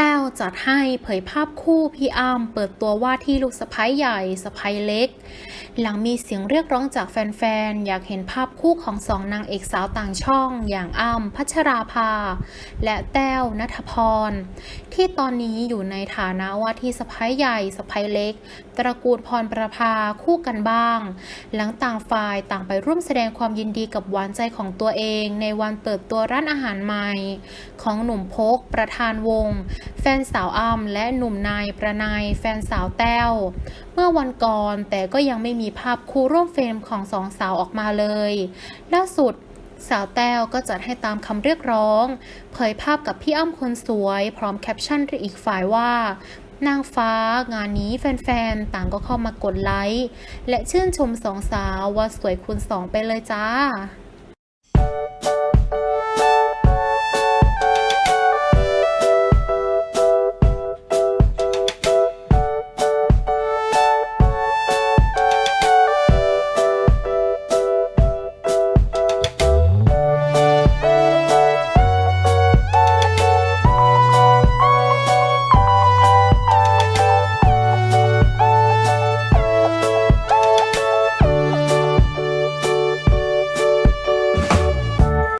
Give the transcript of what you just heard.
แต้วจัดให้เผยภาพคู่พี่อ้ำเปิดตัวว่าที่ลูกสะพ้ายใหญ่สะพ้ายเล็ก หลังมีเสียงเรียกร้องจากแฟนๆ อยากเห็นภาพคู่ของสองนางเอกสาวต่างช่อง อย่างอ้ำพัชราภา และแต้วนัทพร ที่ตอนนี้อยู่ในฐานะว่าที่สะพ้ายใหญ่สะพ้ายเล็ก ตระกูลพรประภาคู่กันบ้าง หลังต่างฝ่ายต่างไปร่วมแสดงความยินดีกับหวานใจของตัวเอง ในวันเปิดตัวร้านอาหารใหม่ ของหนุ่มพกประธานวงแฟนสาวอ้ำและหนุ่มนายประนายแฟนสาวแต้ว เมื่อวันก่อนแต่ก็ยังไม่มีภาพคู่ร่วมเฟรมของสองสาวออกมาเลย ล่าสุดสาวแต้วก็จัดให้ตามคำเรียกร้อง เผยภาพกับพี่อ้ำคนสวย พร้อมแคปชั่นอีกฝ่ายว่านางฟ้างานนี้แฟนๆ ต่างก็เข้ามากดไลค์ และชื่นชมสองสาวว่าสวยคูณสองไปเลยจ้า